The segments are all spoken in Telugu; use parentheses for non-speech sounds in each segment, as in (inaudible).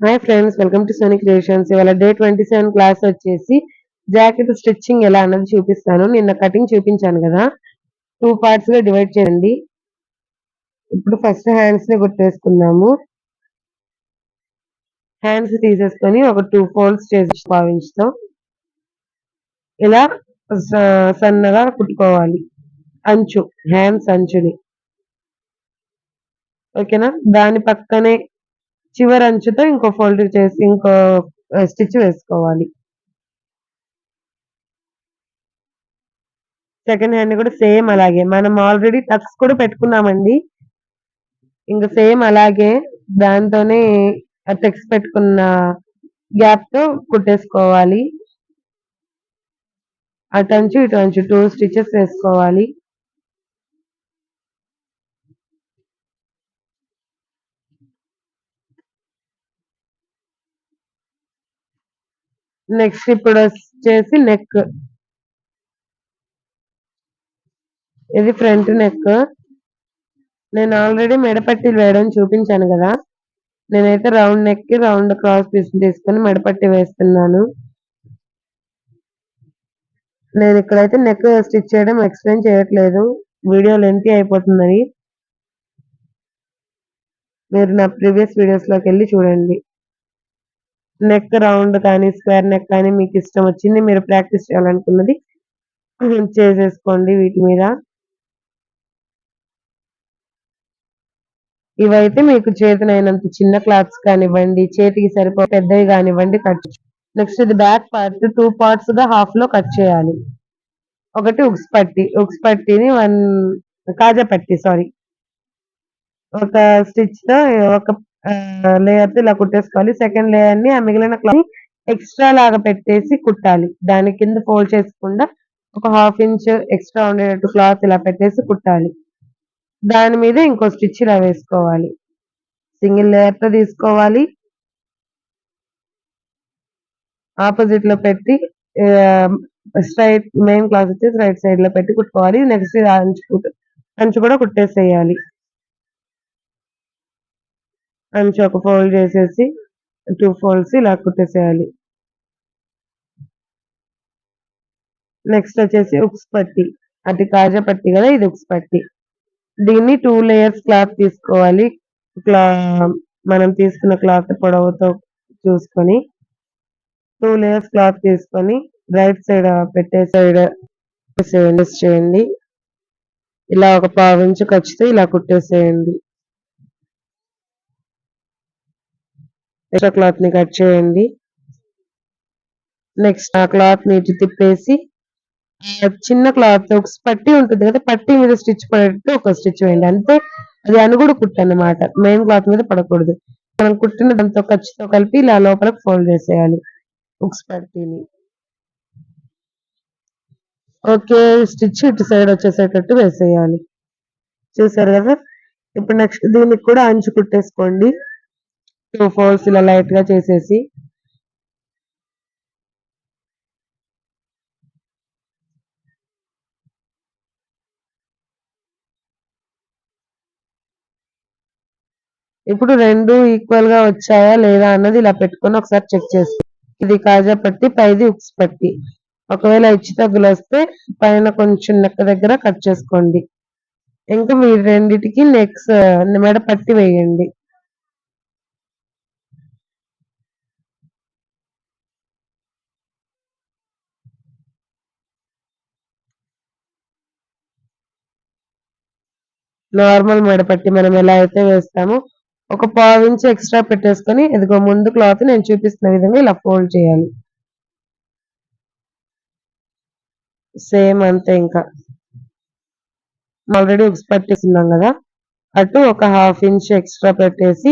Hi friends welcome to Sony Creations ఇవాళ డే ట్వంటీ సెవెన్ క్లాస్ వచ్చేసి జాకెట్ స్టిచ్చింగ్ ఎలా అన్నది చూపిస్తాను. నిన్న కటింగ్ చూపించాను కదా. టూ పార్ట్స్గా డివైడ్ చేయండి. ఇప్పుడు ఫస్ట్ హ్యాండ్స్ని గుర్తేసుకుందాము. హ్యాండ్స్ తీసేసుకొని ఒక టూ ఫోల్డ్స్ చేసి భావించుతాం ఇలా సన్నగా కుట్టుకోవాలి. అంచు హ్యాండ్స్ అంచుని. ఓకేనా? దాని పక్కనే చివరి అంచుతో ఇంకో ఫోల్డ్ చేసి ఇంకో స్టిచ్ వేసుకోవాలి. సెకండ్ హ్యాండ్ కూడా సేమ్ అలాగే. మనం ఆల్రెడీ టక్స్ కూడా పెట్టుకున్నామండి. ఇంకా సేమ్ అలాగే దాంతోనే టెక్స్ పెట్టుకున్న గ్యాప్తో కుట్టేసుకోవాలి. అటు అంచు ఇటు అంచు టూ స్టిచెస్ వేసుకోవాలి. నెక్స్ట్ ఇప్పుడు వచ్చేసి నెక్. ఇది ఫ్రంట్ నెక్. నేను ఆల్రెడీ మెడపట్టి వేయడం చూపించాను కదా. నేనైతే రౌండ్ నెక్కి రౌండ్ క్రాస్ పీస్ తీసుకొని మెడపట్టి వేస్తున్నాను. నేను ఇక్కడైతే నెక్ స్టిచ్ చేయడం ఎక్స్ప్లెయిన్ చేయట్లేదు. వీడియో లెంతీ అయిపోతుందని. మీరు నా ప్రీవియస్ వీడియోస్లోకి వెళ్ళి చూడండి. నెక్ రౌండ్ కానీ స్క్వేర్ నెక్ కానీ మీకు ఇష్టం వచ్చింది మీరు ప్రాక్టీస్ చేయాలనుకున్నది (clears throat) చేసేసుకోండి వీటి మీద. ఇవైతే మీకు చేతనైనంత చిన్న క్లాత్స్ కానివ్వండి చేతికి సరిపో పెద్దవి కానివ్వండి కట్ నెక్స్ట్ ఇది బ్యాక్ పార్ట్ టూ పార్ట్స్గా హాఫ్లో కట్ చేయాలి. ఒకటి ఉక్స్ పట్టి ఉక్స్ పట్టిని వన్ కాజా పట్టి సారీ ఒక స్టిచ్తో ఒక లేయర్స్ ఇలా కుట్టేసుకోవాలి. సెకండ్ లేయర్ని ఆ మిగిలిన క్లాత్ ఎక్స్ట్రా లాగా పెట్టేసి కుట్టాలి. దాని కింద ఫోల్డ్ చేసుకుండా ఒక హాఫ్ ఇంచ్ ఎక్స్ట్రా ఉండేటట్టు క్లాత్ ఇలా పెట్టేసి కుట్టాలి. దాని మీద ఇంకో స్టిచ్ ఇలా వేసుకోవాలి. సింగిల్ లేయర్తో తీసుకోవాలి. ఆపోజిట్లో పెట్టి స్ట్రైట్ మెయిన్ క్లాత్ వచ్చేసి రైట్ సైడ్లో పెట్టి కుట్టుకోవాలి. నెక్స్ట్ అంచు కుట్టు- అంచు కూడా కుట్టేసేయాలి. అంచు ఒక ఫోల్డ్ చేసేసి టూ ఫోల్డ్స్ ఇలా కుట్టేసేయాలి. నెక్స్ట్ వచ్చేసి ఉక్స్ పట్టి అది కాజా పట్టి కదా ఇది ఉక్స్ పట్టి. దీన్ని టూ లేయర్స్ క్లాత్ తీసుకోవాలి. క్లా మనం తీసుకున్న క్లాత్ పొడవుతో చూసుకొని టూ లేయర్స్ క్లాత్ తీసుకొని రైట్ సైడ్ పెట్టే సైడ్ చేయండి చేయండి ఇలా ఒక పావు నుంచి ఖర్చుతో ఇలా కుట్టేసేయండి. ఎక్స్ట్రా క్లాత్ని కట్ చేయండి. నెక్స్ట్ ఆ క్లాత్ నీటి తిప్పేసి చిన్న క్లాత్ ఒక పట్టి ఉంటుంది కదా పట్టి మీద స్టిచ్ పడేటట్టు ఒక స్టిచ్ వేయండి. అంతే అది అనుగుడు కుట్టు మెయిన్ క్లాత్ మీద పడకూడదు. మనం కుట్టిన దాంతో ఖర్చుతో కలిపి ఇలా లోపలకు ఫోల్డ్ చేసేయాలి ఉక్స్ పట్టీని. ఓకే స్టిచ్ ఇటు సైడ్ వచ్చేసేటట్టు వేసేయాలి. చూసారు కదా? ఇప్పుడు నెక్స్ట్ దీనికి కూడా అంచు కుట్టేసుకోండి. టూ ఫోల్డ్స్ ఇలా లైట్గా చేసేసి ఇప్పుడు రెండు ఈక్వల్గా వచ్చాయా లేదా అన్నది ఇలా పెట్టుకొని ఒకసారి చెక్ చేసుకో. ఇది కాజా పట్టి పైది ఉక్స్ పట్టి. ఒకవేళ ఇచ్చి తగ్గులు వస్తే పైన కొంచెం నెక్క దగ్గర కట్ చేసుకోండి. ఇంకా మీ రెండిటికి నెక్స్ మెడ పట్టి వేయండి. నార్మల్ మెడ పట్టి మనం ఎలా అయితే వేస్తామో ఒక పావు ఇంచ్ ఎక్స్ట్రా పెట్టేసుకొని ఇదిగో ముందు క్లాత్ నేను చూపిస్తున్న విధంగా ఇలా ఫోల్డ్ చేయాలి. సేమ్ అంతే ఇంకా. ఆల్రెడీ ఉప్స్ పట్టేస్తున్నాం కదా. అటు ఒక హాఫ్ ఇంచ్ ఎక్స్ట్రా పెట్టేసి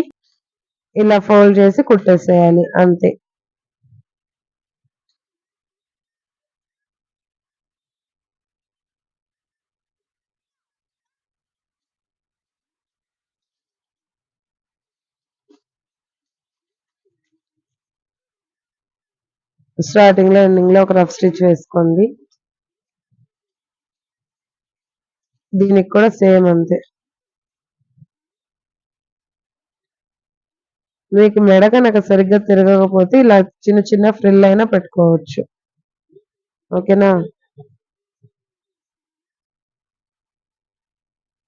ఇలా ఫోల్డ్ చేసి కుట్టేసేయాలి అంతే. స్టార్టింగ్లో ఎండింగ్లో ఒక రఫ్ స్టిచ్ వేసుకోండి. దీనికి కూడా సేమ్ అంతే. మీకు మెడ కనుక సరిగ్గా తిరగకపోతే ఇలా చిన్న చిన్న ఫ్రిల్ అయినా పెట్టుకోవచ్చు. ఓకేనా?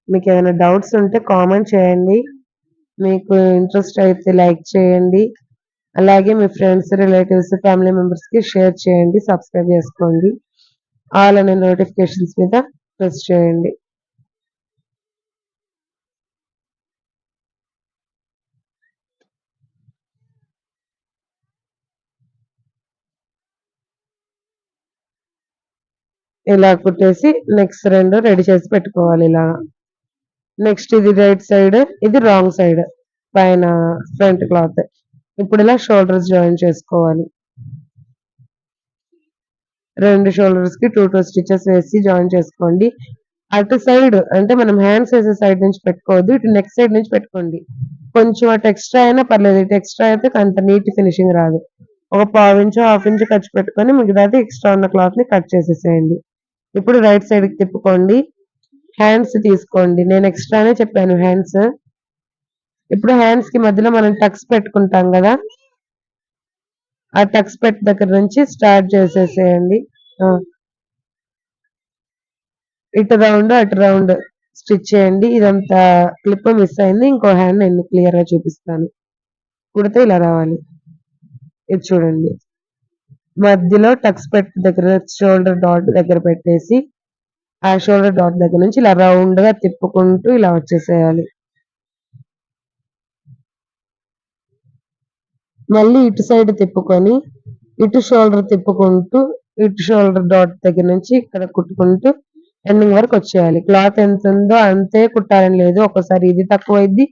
మీకు ఏమైనా డౌట్స్ ఉంటే కామెంట్ చేయండి. మీకు ఇంట్రెస్ట్ అయితే లైక్ చేయండి. అలాగే మీ ఫ్రెండ్స్ రిలేటివ్స్ ఫ్యామిలీ మెంబర్స్కి షేర్ చేయండి సబ్స్క్రైబ్ చేసుకోండి. ఆల్ అనే నోటిఫికేషన్స్ మీద ప్రెస్ చేయండి. ఇలా కుట్టేసి నెక్స్ట్ రెండు రెడీ చేసి పెట్టుకోవాలి ఇలా. నెక్స్ట్ ఇది రైట్ సైడ్ ఇది రాంగ్ సైడ్ పైన ఫ్రంట్ క్లాత్. ఇప్పుడు ఇలా షోల్డర్స్ జాయిన్ చేసుకోవాలి? రెండు షోల్డర్స్కి టూ టూ స్టిచెస్ వేసి జాయిన్ చేసుకోండి. అటు సైడ్ అంటే మనం హ్యాండ్స్ వేసే సైడ్ నుంచి పెట్టుకోవద్దు ఇటు నెక్ సైడ్ నుంచి పెట్టుకోండి. కొంచెం అటు ఎక్స్ట్రా అయినా పర్లేదు ఇటు ఎక్స్ట్రా అయితే అంత నీట్ ఫినిషింగ్ రాదు. ఒక పావు ఇంచు హాఫ్ ఇంచు ఖర్చు పెట్టుకొని మిగతాది ఎక్స్ట్రా ఉన్న క్లాత్ని కట్ చేసేసేయండి. ఇప్పుడు రైట్ సైడ్కి తిప్పుకోండి. హ్యాండ్స్ తీసుకోండి. నేను ఎక్స్ట్రానే చెప్పాను హ్యాండ్స్ ఇప్పుడు హ్యాండ్స్కి మధ్యలో మనం టక్స్ పెట్టుకుంటాం కదా ఆ టక్స్ పెట్ దగ్గర నుంచి స్టార్ట్ చేసేసేయండి. ఇటు రౌండ్ అటు రౌండ్ స్టిచ్ చేయండి. ఇదంతా క్లిప్ మిస్ అయింది. ఇంకో హ్యాండ్ నేను క్లియర్గా చూపిస్తాను. కుడితే ఇలా రావాలి. ఇది చూడండి. మధ్యలో టక్స్ పెట్ దగ్గర షోల్డర్ డాట్ దగ్గర పెట్టేసి ఆ షోల్డర్ డాట్ దగ్గర నుంచి ఇలా రౌండ్గా తిప్పుకుంటూ ఇలా వచ్చేసేయాలి. మళ్ళీ ఇటు సైడ్ తిప్పుకొని ఇటు షోల్డర్ తిప్పుకుంటూ ఇటు షోల్డర్ డాట్ దగ్గర నుంచి ఇక్కడ కుట్టుకుంటూ ఎండింగ్ వరకు వచ్చేయాలి. క్లాత్ ఎంత ఉందో అంతే కుట్టాలని లేదు. ఒకసారి ఇది తక్కువ ఒకసారి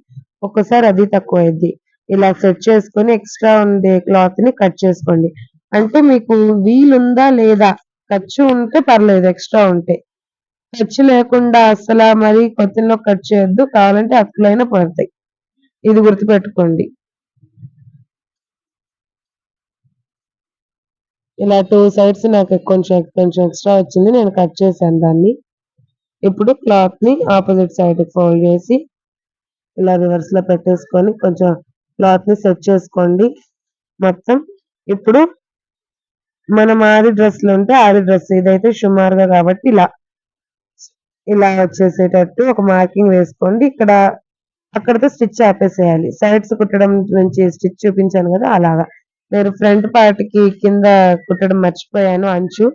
ఒక్కసారి అది తక్కువైద్ది. ఇలా సెట్ చేసుకొని ఎక్స్ట్రా ఉండే క్లాత్ని కట్ చేసుకోండి. అంటే మీకు వీలుందా లేదా? ఖర్చు ఉంటే పర్లేదు ఎక్స్ట్రా ఉంటే. ఖర్చు లేకుండా అసలు మరి కొత్తలో కట్ చేయొద్దు. కావాలంటే అక్కులైనా పడతాయి. ఇది గుర్తుపెట్టుకోండి. ఇలా టూ సైడ్స్ నాకు కొంచెం కొంచెం ఎక్స్ట్రా వచ్చింది. నేను కట్ చేశాను దాన్ని. ఇప్పుడు క్లాత్ని ఆపోజిట్ సైడ్ ఫోల్డ్ చేసి ఇలా రివర్స్లో పెట్టేసుకొని కొంచెం క్లాత్ని సెట్ చేసుకోండి. మొత్తం ఇప్పుడు మనం ఆది డ్రెస్లు ఉంటే ఆది డ్రెస్ ఇదైతే సుమారుగా కాబట్టి ఇలా ఇలా వచ్చేసేటట్టు ఒక మార్కింగ్ వేసుకోండి. ఇక్కడ అక్కడతో స్టిచ్ ఆపేసేయాలి. సైడ్స్ కుట్టడం నుంచి స్టిచ్ చూపించాను కదా అలాగా. నేను ఫ్రంట్ పార్ట్కి కింద కుట్టడం మర్చిపోయాను అంచు.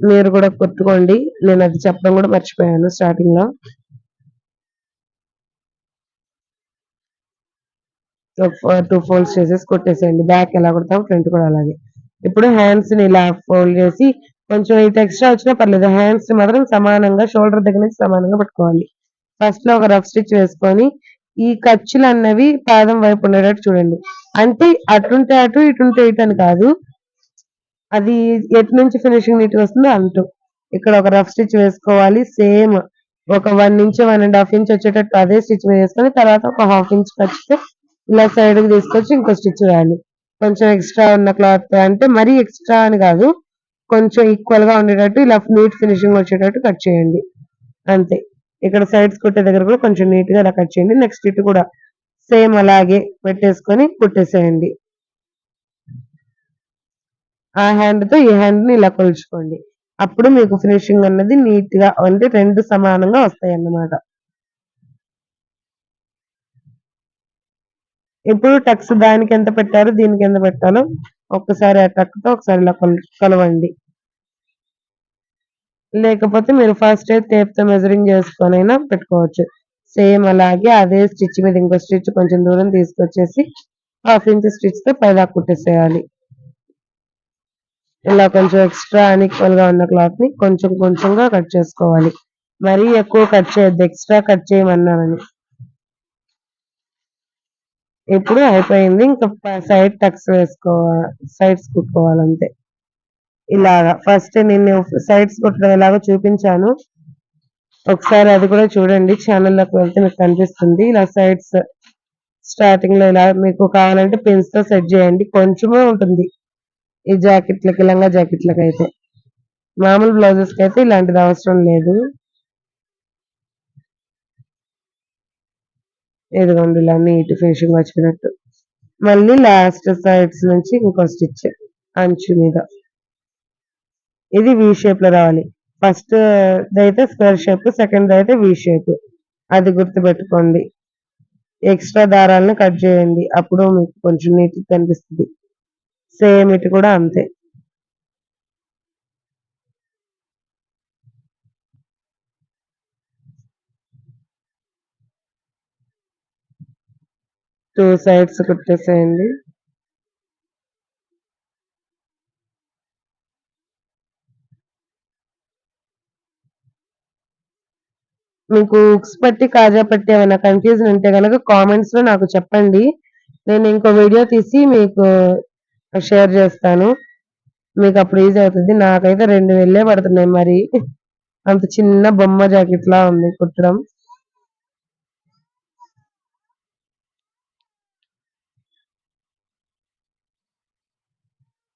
మీరు కూడా కుట్టుకోండి నేను అది చెప్పడం కూడా మర్చిపోయాను స్టార్టింగ్లో టూ ఫోల్డ్స్ చేసేసి కొట్టేసేయండి బ్యాక్ ఎలా కుడతాం ఫ్రంట్ కూడా అలాగే. ఇప్పుడు హ్యాండ్స్ని ఇలా ఫోల్డ్ చేసి కొంచెం ఇటు ఎక్స్ట్రా వచ్చినా పర్లేదు హ్యాండ్స్ని మాత్రం సమానంగా షోల్డర్ దగ్గర నుంచి సమానంగా పట్టుకోవాలి. ఫస్ట్లో ఒక రఫ్ స్టిచ్ వేసుకొని ఈ ఖర్చులు అన్నవి పాదం వైపు ఉండేటట్టు చూడండి. అంటే అటుంటే అటు ఇటుంటే ఇటు అని కాదు. అది ఎటు నుంచి ఫినిషింగ్ నీట్ వస్తుందో అంటూ. ఇక్కడ ఒక రఫ్ స్టిచ్ వేసుకోవాలి సేమ్ ఒక one inch one and half inch వచ్చేటట్టు అదే స్టిచ్ వేసుకొని తర్వాత ఒక హాఫ్ ఇంచ్ ఖర్చుతో ఇలా సైడ్కి తీసుకొచ్చి ఇంకో స్టిచ్ వేయాలి కొంచెం ఎక్స్ట్రా ఉన్న క్లాత్ అంటే మరీ ఎక్స్ట్రా అని కాదు. కొంచెం ఈక్వల్గా ఉండేటట్టు ఇలా నీట్ ఫినిషింగ్ వచ్చేటట్టు కట్ చేయండి. అంతే. ఇక్కడ సైడ్స్ కుట్టే దగ్గర కూడా కొంచెం నీట్గా ఇలా కట్ చేయండి. నెక్స్ట్ ఇటు కూడా సేమ్ అలాగే పెట్టేసుకొని కుట్టేసేయండి. ఆ హ్యాండ్తో ఈ హ్యాండ్ని ఇలా కొలుచుకోండి. అప్పుడు మీకు ఫినిషింగ్ అన్నది నీట్గా అంటే రెండు సమానంగా వస్తాయి అన్నమాట ఇప్పుడు టక్స్ దానికి ఎంత పెట్టారో దీనికి ఎంత పెట్టాలో ఒక్కసారి ఆ టక్తో ఒకసారి ఇలా కొల- కొలవండి. లేకపోతే మీరు ఫస్ట్ టేప్తో మెజరింగ్ చేసుకొని అయినా పెట్టుకోవచ్చు. సేమ్ అలాగే అదే స్టిచ్ మీద ఇంకో స్టిచ్ కొంచెం దూరం తీసుకొచ్చేసి హాఫ్ ఇంచ్ స్టిచ్తో పైదా కుట్టేసేయాలి. ఇలా కొంచెం ఎక్స్ట్రా అన్ఈక్వల్గా ఉన్న క్లాత్ని కొంచెం కొంచెంగా కట్ చేసుకోవాలి. మరీ ఎక్కువ కట్ చేయొద్దు ఎక్స్ట్రా కట్ చేయమన్నానని. ఇప్పుడు అయిపోయింది ఇంకా సైడ్ టక్స్ వేసుకోవాలి సైడ్స్ కుట్టుకోవాలంతే. ఇలాగా ఫస్ట్ నేను సైడ్స్ కుట్టడం ఎలాగో చూపించాను. ఒకసారి అది కూడా చూడండి. ఛానల్లోకి వెళ్తే మీకు కనిపిస్తుంది. ఇలా సైడ్స్ స్టార్టింగ్లో ఇలా మీకు కావాలంటే పిన్స్తో సెట్ చేయండి. కొంచెమే ఉంటుంది. ఈ జాకెట్లకి లంగా జాకెట్లకి అయితే. మామూలు బ్లౌజెస్కి అయితే ఇలాంటిది అవసరం లేదు. ఇదిగోండి ఇలా నీట్ ఫినిషింగ్ వచ్చినట్టు. మళ్ళీ లాస్ట్ సైడ్స్ నుంచి ఇంకో స్టిచ్ అంచు మీద. ఇది వి షేప్లో రావాలి. ఫస్ట్ అయితే స్క్వేర్ షేప్ సెకండ్ అయితే వి షేప్. అది గుర్తుపెట్టుకోండి. ఎక్స్ట్రా దారాలను కట్ చేయండి. అప్పుడు మీకు కొంచెం నీట్గా కనిపిస్తుంది. సేమ్ ఇటు కూడా అంతే. టూ సైడ్స్ కుట్టేసేయండి. మీకు ఉక్స్ పట్టి కాజా పట్టి ఏమైనా కన్ఫ్యూజన్ ఉంటే కనుక కామెంట్స్లో నాకు చెప్పండి. నేను ఇంకో వీడియో తీసి మీకు షేర్ చేస్తాను. మీకు అప్పుడు ఈజీ అవుతుంది. నాకైతే రెండు వెళ్ళే పడుతున్నాయి మరి. అంత చిన్న బొమ్మ జాకెట్ లా ఉంది కుట్టడం.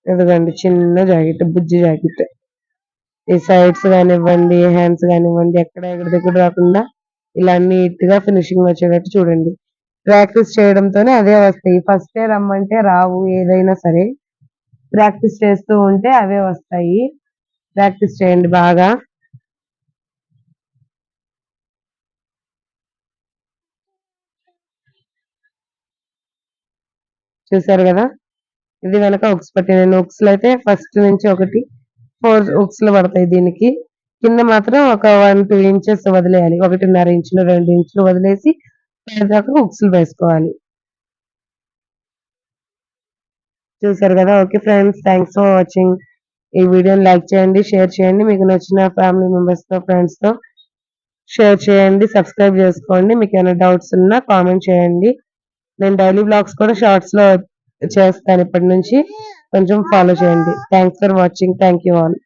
ఇదిగోండి చిన్న జాకెట్ బుజ్జి జాకెట్ ఈ సైడ్స్ కానివ్వండి హ్యాండ్స్ కానివ్వండి ఎక్కడ ఎక్కడ దగ్గర రాకుండా ఇలా నీట్గా ఫినిషింగ్ వచ్చేటట్టు చూడండి. ప్రాక్టీస్ చేయడంతోనే అదే వస్తాయి. ఫస్ట్ రమ్మంటే రావు ఏదైనా సరే. ప్రాక్టీస్ చేస్తూ ఉంటే అవే వస్తాయి. ప్రాక్టీస్ చేయండి బాగా. చూసారు కదా? ఇది వెనక ఉక్స్ పట్టి నేను ఉక్స్ అయితే ఫస్ట్ నుంచి ఒకటి ఫోర్ హుక్స్లు పడతాయి దీనికి. కింద మాత్రం ఒక వన్ టూ ఇంచెస్ వదిలేయాలి. ఒకటిన్నర ఇంచులు రెండు ఇంచులు వదిలేసి దాకా హుక్స్లు వేసుకోవాలి. చూసారు కదా? Okay friends thanks for watching. ఈ వీడియోని లైక్ చేయండి షేర్ చేయండి. మీకు నచ్చిన ఫ్యామిలీ మెంబర్స్తో తో ఫ్రెండ్స్తో షేర్ చేయండి సబ్స్క్రైబ్ చేసుకోండి. మీకు ఏమైనా డౌట్స్ ఉన్నా కామెంట్ చేయండి. నేను డైలీ బ్లాగ్స్ కూడా షార్ట్స్లో చేస్తాను ఇప్పటి నుంచి. కొంచెం ఫాలో చేయండి. Thanks for watching thank you all